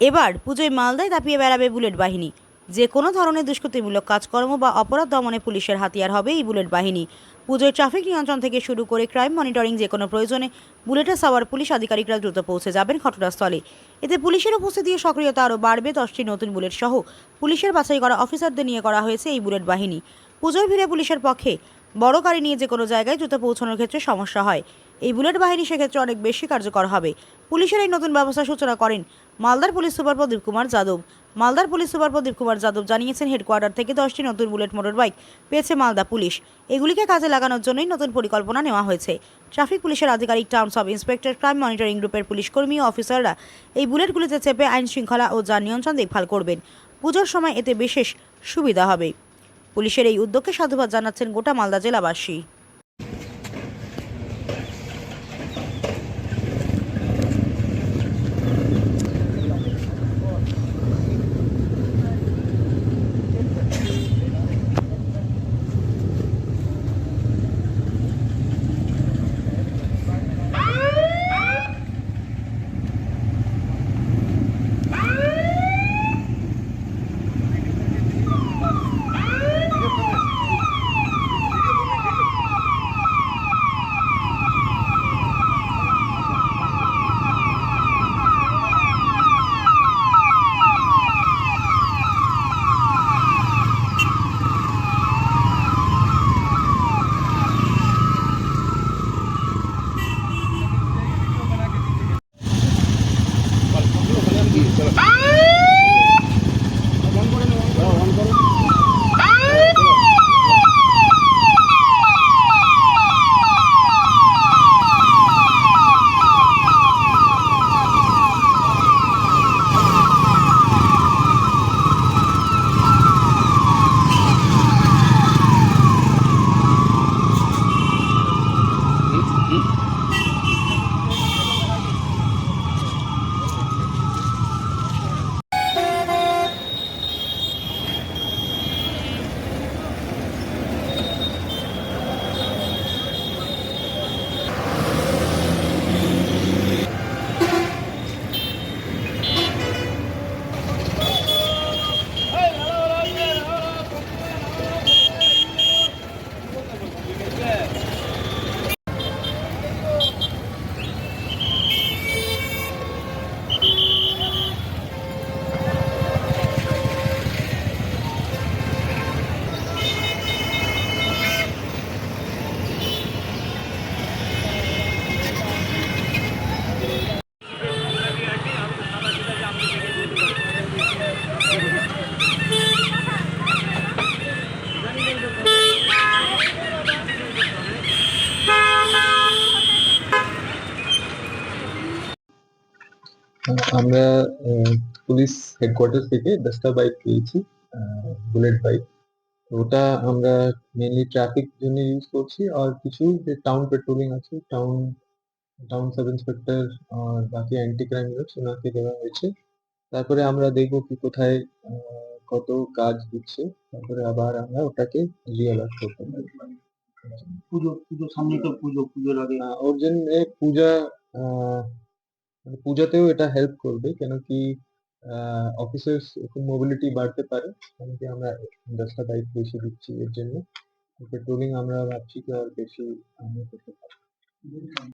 এবার পুজোয় মালদায় দাপিয়ে বেড়াবে বুলেট বাহিনী। যে কোনো ধরনের দুষ্কৃতিমূলক কাজকর্ম বা অপরাধ দমনে পুলিশের হাতিয়ার হবে এই বুলেট বাহিনী। পুজোয় ট্রাফিক নিয়ন্ত্রণ থেকে শুরু করে ক্রাইম মনিটরিং যে কোনো প্রয়োজনে বুলেটে সাওয়ার পুলিশ আধিকারিকরা দ্রুত পৌঁছে যাবেন ঘটনাস্থলে। এতে পুলিশের উপস্থিতি সক্রিয়তা আরও বাড়বে। দশটি নতুন বুলেট সহ পুলিশের বাছাই করা অফিসারদের নিয়ে করা হয়েছে এই বুলেট বাহিনী। পুজোর ভিড়ে পুলিশের পক্ষে বড় গাড়ি নিয়ে যে কোনো জায়গায় দ্রুত পৌঁছানোর ক্ষেত্রে সমস্যা হয়। এই বুলেট বাহিনী সেক্ষেত্রে অনেক বেশি কার্যকর হবে। পুলিশের এই নতুন ব্যবস্থা সূচনা করেন মালদার পুলিশ সুপার প্রদীপ কুমার যাদব। মালদার পুলিশ সুপার প্রদীপ কুমার যাদব জানিয়েছেন, হেডকোয়ার্টার থেকে দশটি নতুন বুলেট মোটর বাইক পেয়েছে মালদা পুলিশ। এগুলিকে কাজে লাগানোর জন্যই নতুন পরিকল্পনা নেওয়া হয়েছে। ট্রাফিক পুলিশের আধিকারিক town sub inspector, crime monitoring গ্রুপের পুলিশ কর্মী ও অফিসাররা এই বুলেটগুলিতে চেপে আইন শৃঙ্খলা ও যান নিয়ন্ত্রণ দেখভাল করবেন। পুজোর সময় এতে বিশেষ সুবিধা হবে। পুলিশের এই উদ্যোগকে সাধুবাদ জানাচ্ছেন গোটা মালদা জেলাবাসী। আমরা পুলিশ হেডকোয়ার্টার থেকে দশটা বাইক পেয়েছি বুলেট বাইক ওটা আমরা মেনলি ট্রাফিক জন্য ইউজ করছি। আর কিছু যে টাউন পেট্রোলিং আছে টাউন টাউন সাব ইন্সপেক্টর আর বাকি অ্যান্টি ক্রাইম ইউনিট ওনাকে দেওয়া হয়েছে। তারপরে আমরা দেখব কি কোথায় কত কাজ দিচ্ছে তারপরে আবার আমরা ওটাকে রিঅ্যালার্ট করতে পারি পুজো পুজো সামনে তো পুজো পুজোর আগে। ওর জন্য পূজা আহ, পূজাতেও এটা হেল্প করবে কেন কি অফিসের মোবিলিটি বাড়তে পারে কেন কি আমরা দশটা বাইক বেশি দিচ্ছি এর জন্য। পেট্রোলিং আমরা ভাবছি কি আর বেশি করতে পারি